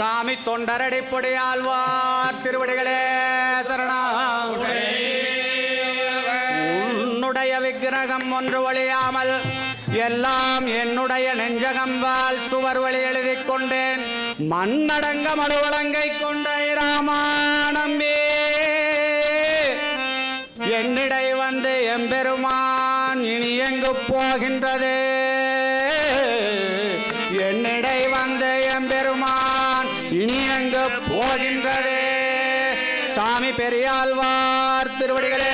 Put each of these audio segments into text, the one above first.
சாமி தொண்டரடிப்பொடியாழ்வார் திருவடிகளே சரணம். உன்னுடைய விக்கிரகம் ஒன்று ஒழியாமல் எல்லாம் என்னுடைய நெஞ்சகம்பால் சுவர் வழி எழுதி கொண்டேன். மண்ணடங்க மறுவலங்கை கொண்ட ராமா நம்பி. என்னிடை வந்து எம்பெருமான் இனி எங்கு போகின்றது? என்னிடை வந்து எம்பெருமான் இனி அங்க போகின்றதே. சாமி பெரியாழ்வார் திருவடிகளே.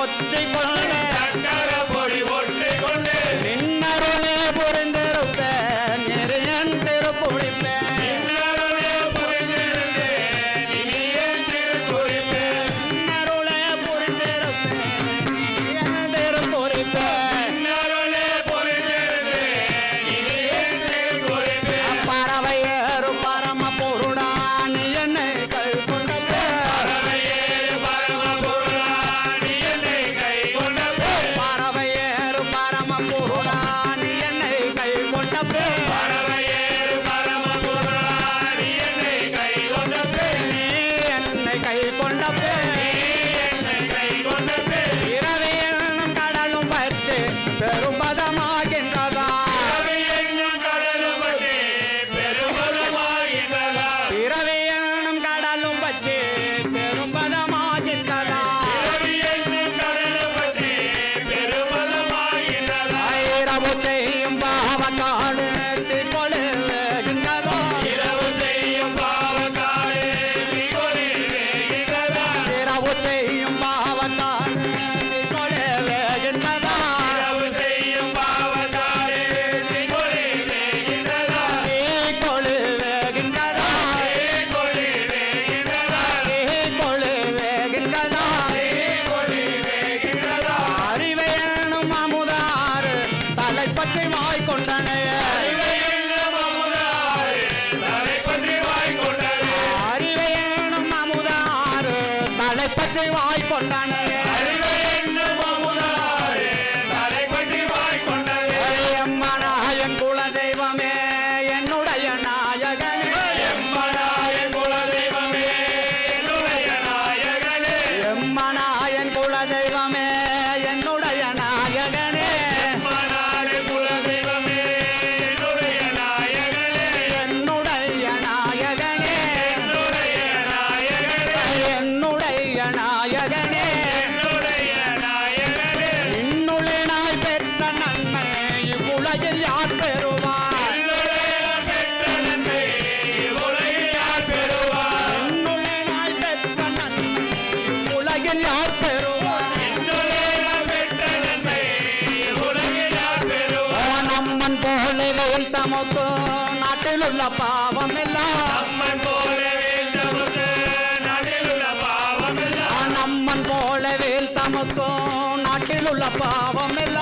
ஒற்றை கொண்ட போட்டானே நடிலுள்ள பாவம் எல்லாம் நம்மன் போலவே தமக்கும் நாட்டிலுள்ள பாவம் எல்லாம்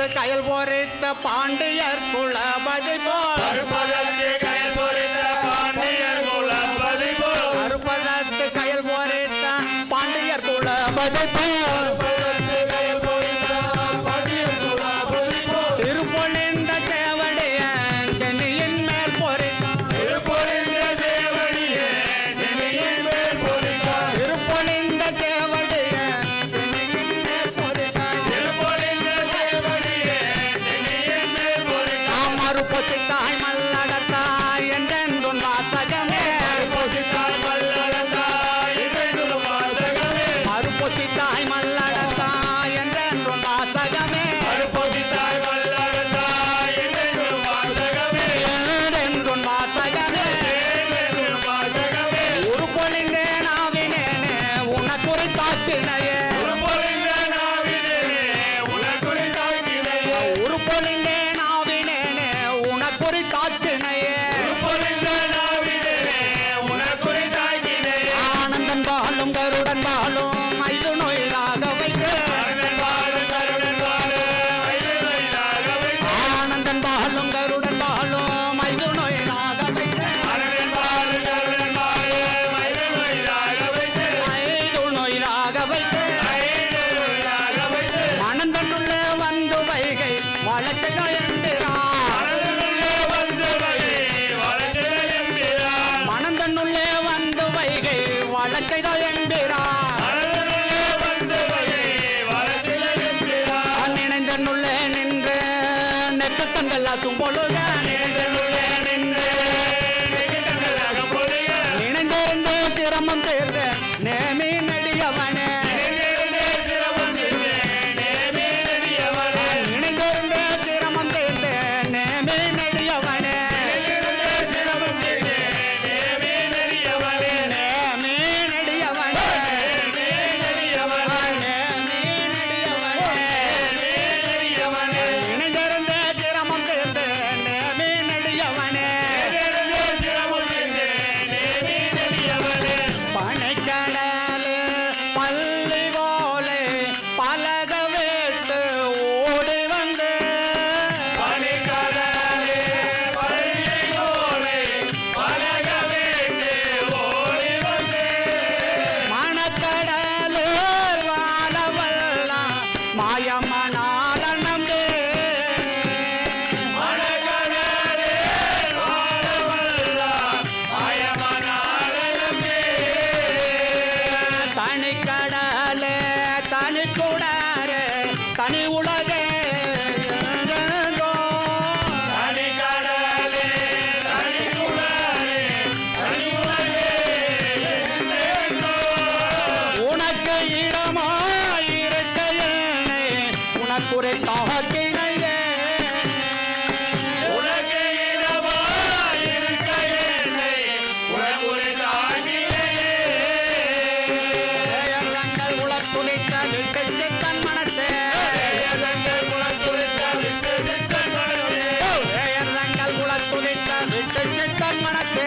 காத்து கயல் போரித்த பாண்டியர் குலபதி போ காட்டினையே. Yeah. ಎತ್ತಣ್ಣಕ್ಕೆ